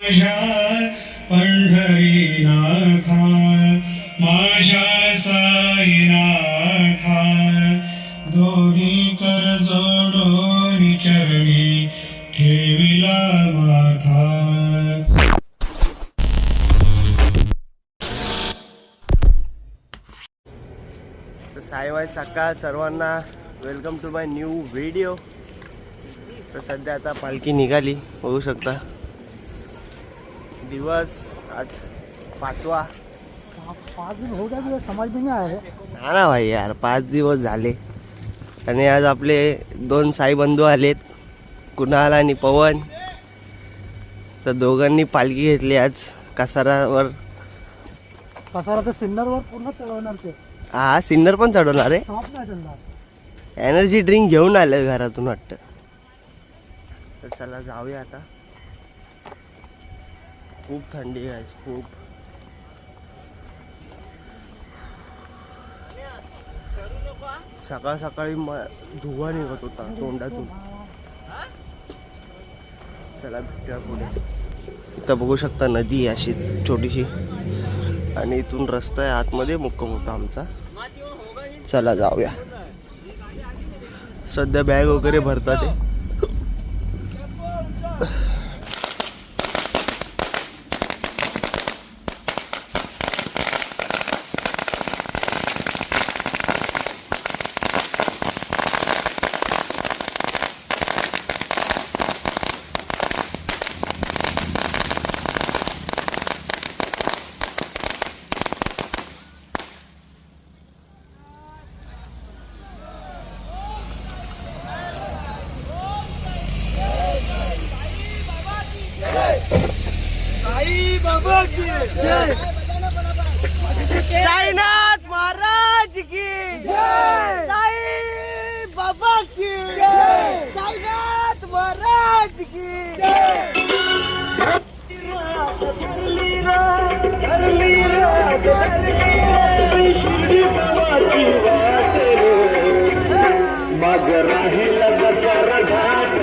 माझ्या पंढरीनाथा माझ्या साईनाथा. दोन्ही कर जोडून चरणी ठेविला माथा. तर साईबाई सकाळ सर्वांना welcome to my new video तर सध्या आता पालखी निघाली बघू शकता. दिवस आज पाचवा. पाच दिन हो गया भी समझ में नहीं आया है ना भाई यार पाच दिवस झाले. आणि आज आपले दोन साई बंधू आलेत कुणाल आणि पवन. तर दोघांनी पालखी घेतली आज कसारावर. कसारा तर सिन्नरवर पूर्ण चढवणार ते. हा सिन्नर पण चढवणार आहे. टॉप नाही चढणार. एनर्जी ड्रिंक घेऊन आले घरातून वाटतं. तर चला जाऊया आता. खूप थंडी आहे खूप. सकाळ सकाळी म धुवा निघत होता तोंडातून. चला भेटूया पुढे. इथं बघू शकता नदी आहे अशी छोटीशी. आणि इथून रस्ता आहे आतमध्ये मुक्कम होता आमचा. चला जाऊया. सध्या बॅग वगैरे भरतात ते साईनाथ महाराज की साई बाबा की साईनाथ महाराज की मग राहील गजर घाट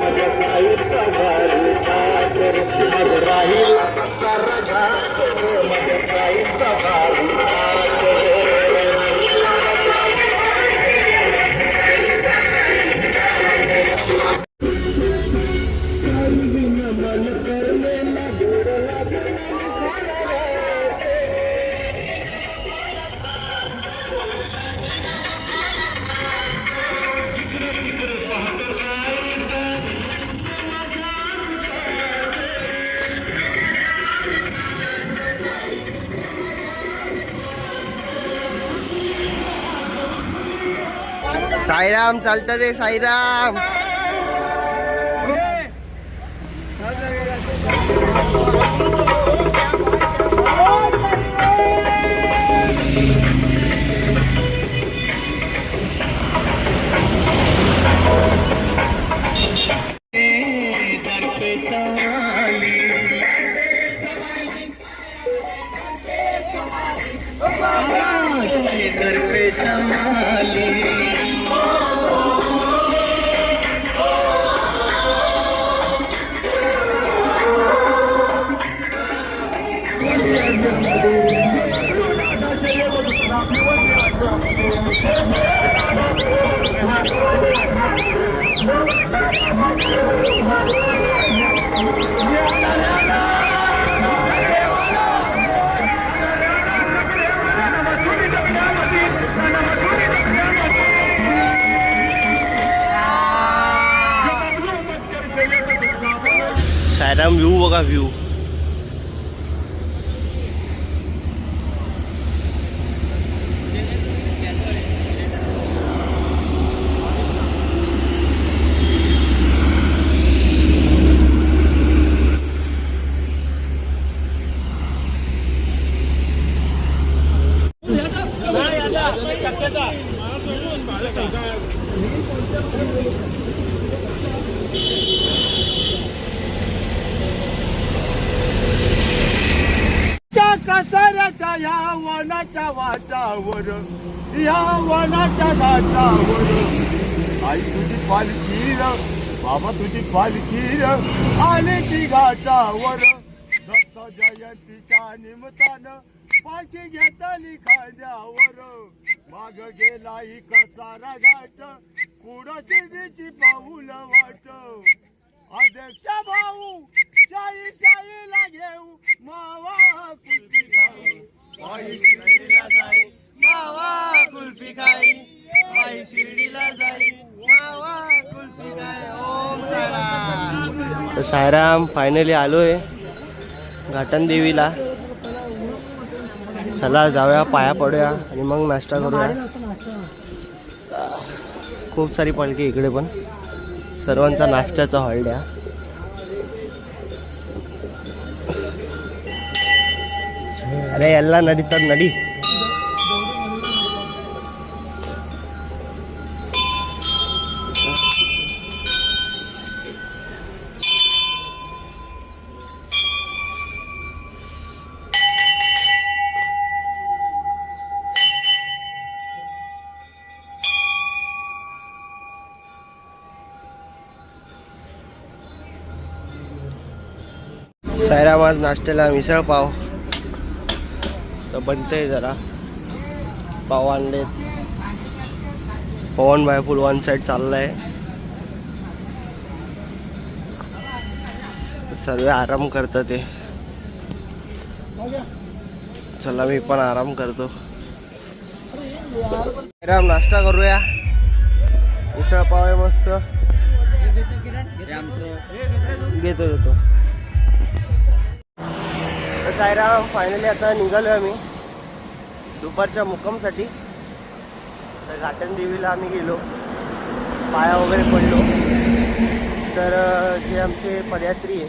मग साईचा साईराम चालतं ते साईराम साईराम व्ह्यू बघा व्ह्यू कसाऱ्याच्या या वनाच्या वाटावर या वनाच्या घाटावर आई तुझी पालखी र बाबा तुझी पालखी र ती घाटावर दत्त जयंतीच्या निमित्तानं पाठी घेतली खांद्यावर. माग गेला कसारा घाट. पुढं शिर्डीची पाऊल वाट. अध्यक्ष भाऊ शाही शाहीला घेऊ मावा कुल्फी खाऊ. आई शिर्डीला जाई मावा कुल्फी खाई. आई शिर्डीला जाई मावा कुल्फी तर सायराम फायनली आलो आहे घाटनदेवीला चला जाऊया पाया पडूया आणि मग नाश्ता करूया. खूप सारी पालखी इकडे पण. सर्वांचा नाश्त्याचा हॉल द्या अरे याला नदी तर नदी. सायराबाद नाश्त्याला मिसळ पाव. तर बनते जरा. पाव आणलेत. पवन बाय फुल वन साईड चाललाय. सर्व आराम करतात ते. चला मी पण आराम करतो. आराम नाश्ता करूया. मिसळ पाव आहे मस्त. घेतो घेतो. सायरा फायनली आता निघालो आम्ही. दुपारच्या मुक्कामसाठी. तर घाटन देवीला आम्ही गेलो. पाया वगैरे पडलो. तर जे आमचे पदयात्री आहे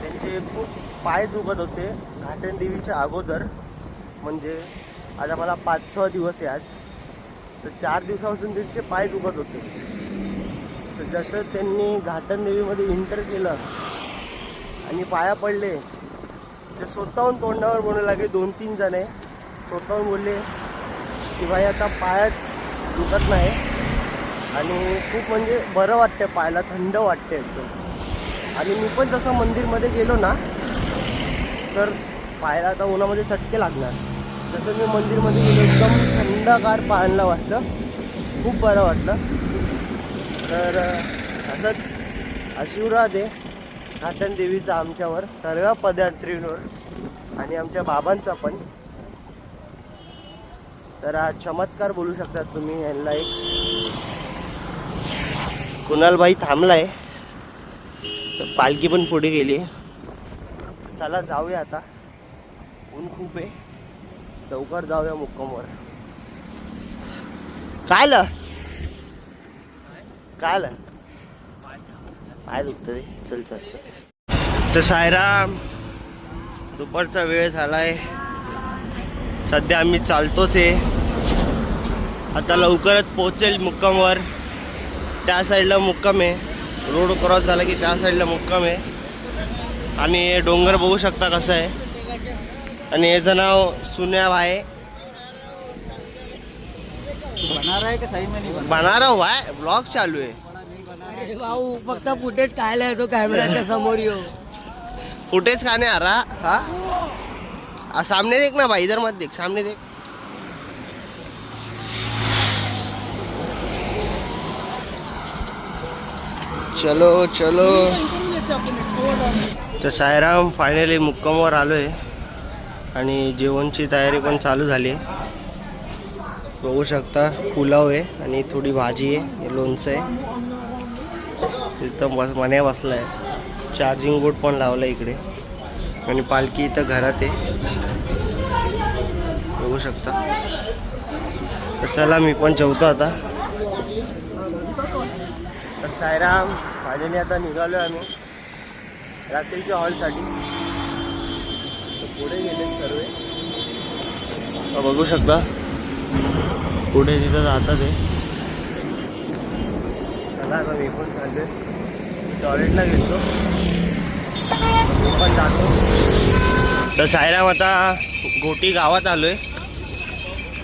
त्यांचे खूप पाय दुखत होते घाटन देवीच्या अगोदर. म्हणजे आज आम्हाला पाच सहा दिवस आहे आज. तर चार दिवसापासून त्यांचे पाय दुखत होते. तर जसं त्यांनी घाटन देवीमध्ये इंटर केलं आणि पाया पडले ते स्वतःहून तोंडावर बोलू लागले. दोन तीन जण आहे. स्वतःहून बोलले की भाई आता पायच दुखत नाही. आणि खूप म्हणजे बरं वाटतं पायाला थंड वाटते एकदम. आणि मी पण जसं मंदिरमध्ये गेलो ना तर पायाला आता उन्हामध्ये चटके लागणार. जसं मी मंदिरमध्ये गेलो एकदम थंडगार पायाला वाटलं. खूप बरं वाटलं. तर असंच आशीर्वाद आहे. घाटन देवीचा आमच्यावर सर्व पदयात्रींवर आणि आमच्या बाबांचा पण. तर हा चमत्कार बोलू शकतात तुम्ही यांना एक. कुणालबाई थांबलाय. तर पालखी पण पुढे गेली चला जाऊया आता. ऊन खूप आहे. लवकर जाऊया मुक्कमवर. काय ल काय पाय दुखतं ते? चल चल चल. तर सायराम दुपारचा वेळ झालाय. सध्या आम्ही चालतोच आहे. आता लवकरच पोचेल मुक्कामवर. त्या साईडला मुक्काम आहे. रोड क्रॉस झाला की त्या साईडला मुक्काम आहे. आणि हे डोंगर बघू शकता कसं आहे. आणि याचं नाव सुन्या भाई. बना रहा है कि सही में नहीं बना बनारा है ब्लॉग चालू आहे. अरे भाऊ फक्त फुटेज खायला येतो कॅमेऱ्याच्या समोर येऊ फुटेज खाने आ रहा हाँ? आ, सामने देख ना भाई इधर मत देख सामने देख. चलो चलो. तर सायराम फायनली मुक्कामवर आलो आहे आणि जेवणची तयारी पण चालू झाली. आहे बघू शकता पुलाव आहे आणि थोडी भाजी आहे लोणचं आहे. एकदम बस मण्या बसला आहे चार्जिंग बोर्ड पण लावला इकडे. आणि पालखी इथं घरात आहे. बघू शकता. तर चला मी पण जेवतो आता. तर सायराम फायनली आता निघालो आम्ही. रात्रीच्या हॉलसाठी. तर पुढे गेले सर्व. बघू शकता. पुढे तिथं जातात आहे चला आता मी पण चाललोय. टॉयलेटला गेलो पण जातो. तर सायराम आता गोटी गावात आलोय.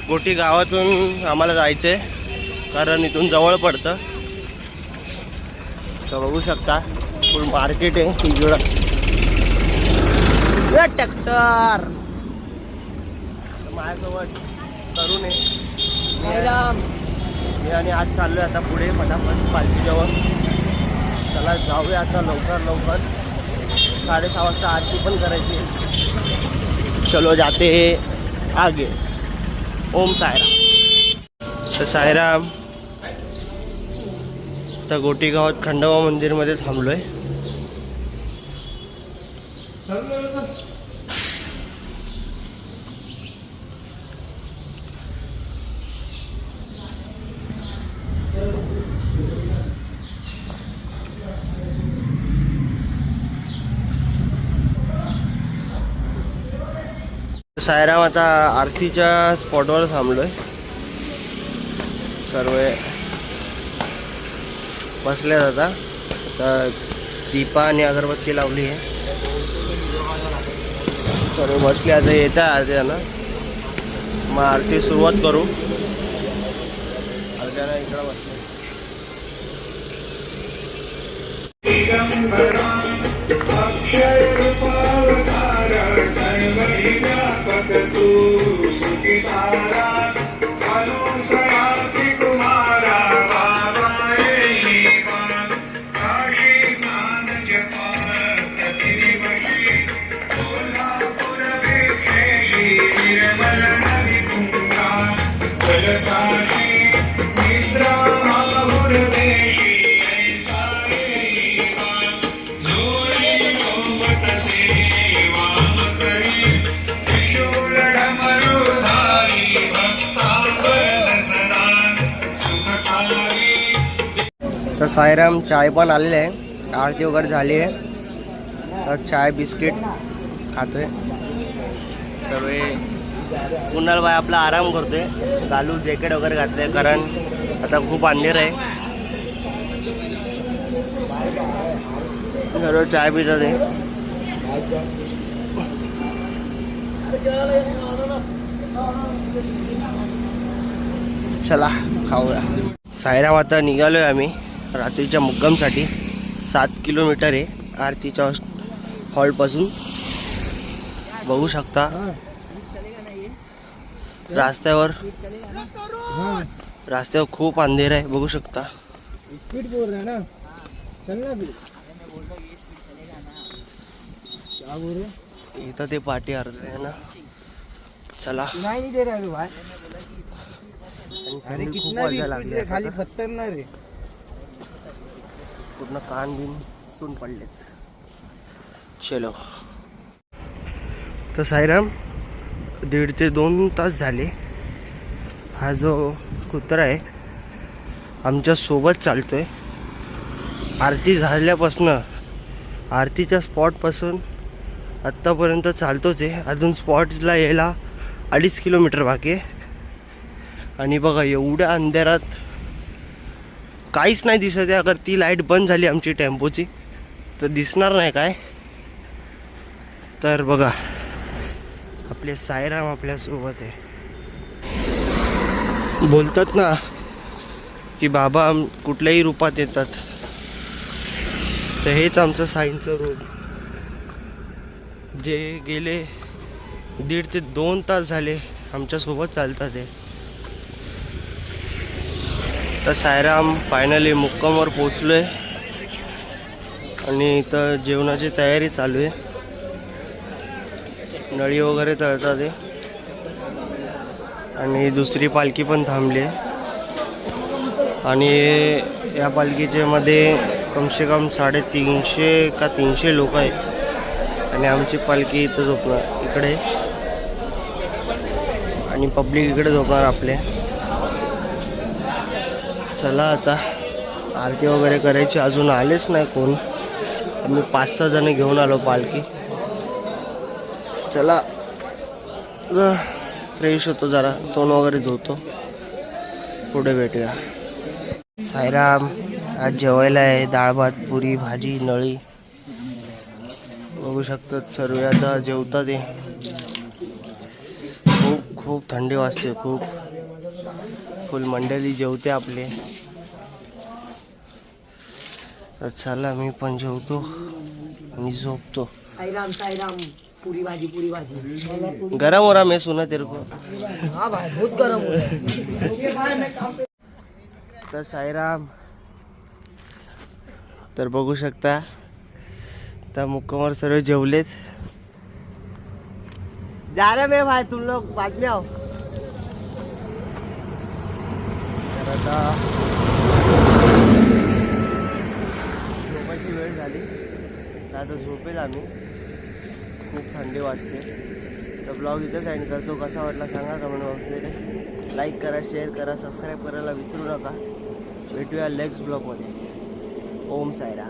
गोटी गावातून आम्हाला जायचं आहे कारण इथून जवळ पडतं. तर बघू शकता फुल मार्केट आहे इकडं ट्रॅक्टर माझ्यासोबत तरुण आहे. मी आणि आज चाललोय आता पुढे फटाफट पालखीजवळ चला जाऊया आता लवकर लवकर. साडेसहा वाजता आरती पण करायची चलो जाते आगे. ओम सायराम तर सायराम तर गोटी गावात खंडोबा मंदिरमध्ये थांबलोय. सायराम आता आरतीच्या स्पॉटवर थांबलोय. सर्व बसल्यात आता. तर दीपा आणि अगरबत्ती लावली आहे. सर्व बसले आता येत आहे मग आरती सुरुवात करू. अर्ध्याना इकडं बसले. perdoa. तर साईराम चाय पण आलेले आहे. आरती वगैरे झाली आहे. तर चाय बिस्किट खातोय. सर्व कुणाल बाय आपला आराम करतोय. गालू जॅकेट वगैरे घातलंय कारण आता खूप अंधेर आहे. सर्व चाय पितात आहे. चला खाऊया. सायराम आता निघालोय आम्ही. रात्रीच्या मुक्कामसाठी सात किलोमीटर आहे. आरतीच्या हॉलपासून बघू शकता. रस्त्यावर रस्त्यावर खूप अंधेर आहे बघू शकता. स्पीड बोल रहा है ना. क्या बोल रहे इथं ते पाठी अर्ध आहे ना. चला. नहीं दे रहा है भाई. अरे कितना भी स्पीड. खाली पत्थर ना रे. पूर्ण कान बिन सून पडलेत. चलो. तर साईराम दीड ते दोन तास झाले. हा जो कुत्रा आहे आमच्यासोबत चालतोय. आरती झाल्यापासनं आरतीच्या स्पॉटपासून आत्तापर्यंत चालतोच आहे. अजून स्पॉटला यायला अडीच किलोमीटर बाकी आहे. आणि बघा एवढ्या अंधारात काहीच नाही दिसत आहे. अगर ती लाइट बंद झाली आमची टेम्पोची तर दिसणार नाही काय? तर बघा आपले साईराम आपल्यासोबत आहे. बोलतात ना की बाबा आम- कुठल्याही रूपात येतात. तर हेच आमचं साईंचं रूप जे गेले दीड ते दोन तास झाले आमच्यासोबत चालतात आहे तर सायराम फायनली मुक्कामवर आहे आणि इथं जेवणाची तयारी चालू आहे. नळी वगैरे तळतात आहे आणि दुसरी पालखी पण थांबली आहे. आणि या पालखीच्यामध्ये कमसे कम साडेतीनशे का तीनशे लोक आहेत. आणि आमची पालखी इथं झोपणार इकडे. आणि पब्लिक इकडे झोपणार आपले. चला आता. आरती वगैरे करायची अजून आलेच नाही कोण. आम्ही पाच सहा जण घेऊन आलो पालखी. चला. फ्रेश होतो जरा. तोंड वगैरे धुतो. पुढे भेटूया. सायराम आज जेवायला आहे. डाळ भात पुरी भाजी नळी. बघू शकतात सर्व. आता जेवतात ते खूप खूप थंडी वाजते. खूप. फुल मंडळी जेवते आपले. तर चला मी पण जेवतो आणि झोपतो. साईराम साईराम पुरी भाजी पुरी भाजी. गरम हो रहा मैं सुना तेरे को. हा भाई बहुत गरम हो रहा. तर साईराम तर बघू शकता तर मुक्कामवर सर्व जेवलेत. जा रहे मैं भाई तुम लोग बाद में आओ. तर आता झोपायची वेळ झाली. तर आता झोपेल आम्ही. खूप थंडी वाजते. तर ब्लॉग इथंच एंड करतो. कसा वाटला सांगा कमेंट बॉक्समध्ये लाईक करा शेअर करा सबस्क्राईब करायला विसरू नका. भेटूया नेक्स्ट ब्लॉगमध्ये ओम सायरा